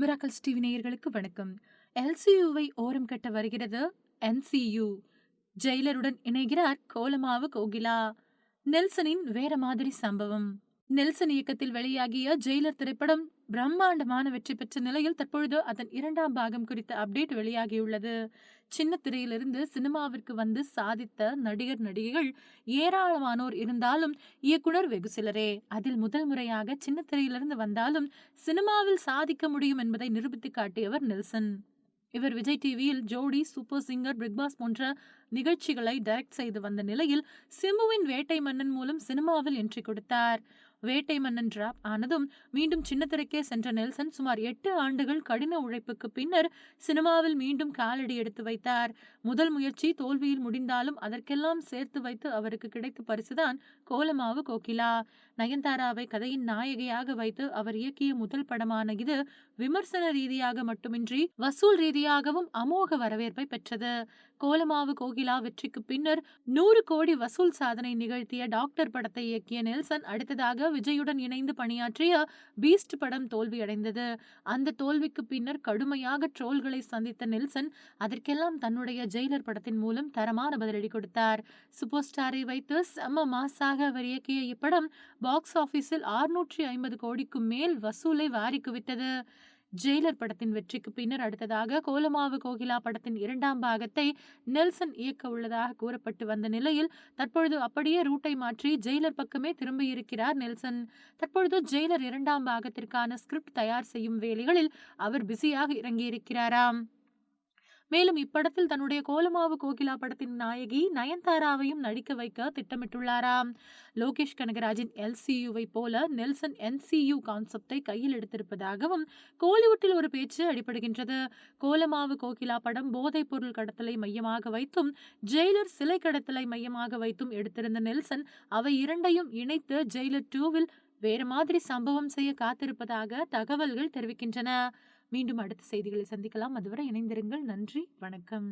Miracles TV நேயர்களுக்கு வணக்கம். எல்சியூவை ஓரம் கட்ட வருகிறது என்சியு ஜெயிலருடன் இணைகிறார் கோலமாவு கோகிலா. நெல்சனின் வேற மாதிரி சம்பவம். நெல்சன் இயக்கத்தில் வெளியாகிய ஜெயிலர் திரைப்படம் பிரம்மாண்டமான வெற்றி பெற்ற நிலையில் தற்பொழுது அதன் இரண்டாம் பாகம் குறித்த அப்டேட் வெளியாகியுள்ளது. சின்ன திரையிலிருந்து சினிமாவிற்கு வந்து சாதித்த நடிகர் நடிகைகள் ஏராளமானோர் இருந்தாலும் இயக்குனர் வெகு சிலரே. அதில் முதல் முறையாக சின்ன திரையிலிருந்து வந்தாலும் சினிமாவில் சாதிக்க முடியும் என்பதை நிரூபித்து காட்டியவர் நெல்சன். இவர் விஜய் டிவியில் ஜோடி சூப்பர் சிங்கர் பிக்பாஸ் போன்ற நிகழ்ச்சிகளை டைரக்ட் செய்து வந்த நிலையில் சிம்புவின் வேட்டை மன்னன் மூலம் சினிமாவில் என்ட்ரி கொடுத்தார். வேட்டை மன்னன் டிராப் ஆனதும் மீண்டும் சின்னத்திரைக்கே சென்ற நெல்சன் சுமார் எட்டு ஆண்டுகள் கடின உழைப்புக்கு பின்னர் சினிமாவில் மீண்டும் காலடி எடுத்து வைத்தார். முதல் முயற்சி தோல்வியில் முடிந்தாலும் அதற்கெல்லாம் சேர்த்து வைத்து அவருக்கு கிடைத்த பரிசுதான் கோலமாவு கோகிலா. நயன்தாராவை கதையின் நாயகியாக வைத்து அவர் இயக்கிய முதல் படமான இது விமர்சன ரீதியாக மட்டுமின்றி வசூல் ரீதியாகவும் அமோக வரவேற்பை பெற்றது. கோலமாவு கோகிலா வெற்றிக்கு பின்னர் நூறு கோடி வசூல் சாதனை நிகழ்த்திய டாக்டர் படத்தை இயக்கிய நெல்சன் அடுத்ததாக விஜயுடன் இணைந்து பணியாற்றிய பீஸ்ட் படம் தோல்வியடைந்தது. அந்த தோல்விக்கு பின்னர் கடுமையாக ட்ரோல்களை சந்தித்த நெல்சன் அதற்கெல்லாம் தன்னுடைய ஜெயிலர் படத்தின் மூலம் தரமான பதிலடி கொடுத்தார். சூப்பர் ஸ்டாரை வைத்து செம்ம மாசாக அவர் இயக்கிய இப்படம் பாக்ஸ் ஆபீஸில் ஆறுநூற்றி ஐம்பது கோடிக்கு மேல் வசூலை வாரி குவித்தது ஜெயிலர் படத்தின் வெற்றிக்கு பின்னர் அடுத்ததாக கோலமாவு கோகிலா படத்தின் இரண்டாம் பாகத்தை நெல்சன் இயக்க உள்ளதாக கூறப்பட்டு வந்த நிலையில் தற்பொழுது அப்படியே ரூட்டை மாற்றி ஜெயிலர் பக்கமே திரும்பியிருக்கிறார் நெல்சன். தற்பொழுது ஜெயிலர் இரண்டாம் பாகத்திற்கான ஸ்கிரிப்ட் தயார் செய்யும் வேலைகளில் அவர் பிஸியாக இறங்கியிருக்கிறாராம். மேலும் இப்படத்தில் தன்னுடைய கோலமாவு கோகிலா படத்தின் நாயகி நயன்தாராவையும் நடிக்க வைக்க திட்டமிட்டுள்ளாராம் லோகேஷ் கனகராஜின் எல்சியுவை போல நெல்சன் என்சியு கான்செப்டை கையில் எடுத்திருப்பதாகவும் கோலிவுட்டில் ஒரு பேச்சு அடிபடுகின்றது. கோலமாவு கோகிலா படம் போதைப் பொருள் கடத்தலை மையமாக வைத்தும் ஜெயிலர் சிலை கடத்தலை மையமாக வைத்தும் எடுத்திருந்த நெல்சன் அவை இரண்டையும் இணைத்து ஜெயிலர் டூவில் வேறு மாதிரி சம்பவம் செய்ய காத்திருப்பதாக தகவல்கள் தெரிவிக்கின்றன. மீண்டும் அடுத்த செய்திகளை சந்திக்கலாம். அதுவரை இணைந்திருங்கள். நன்றி. வணக்கம்.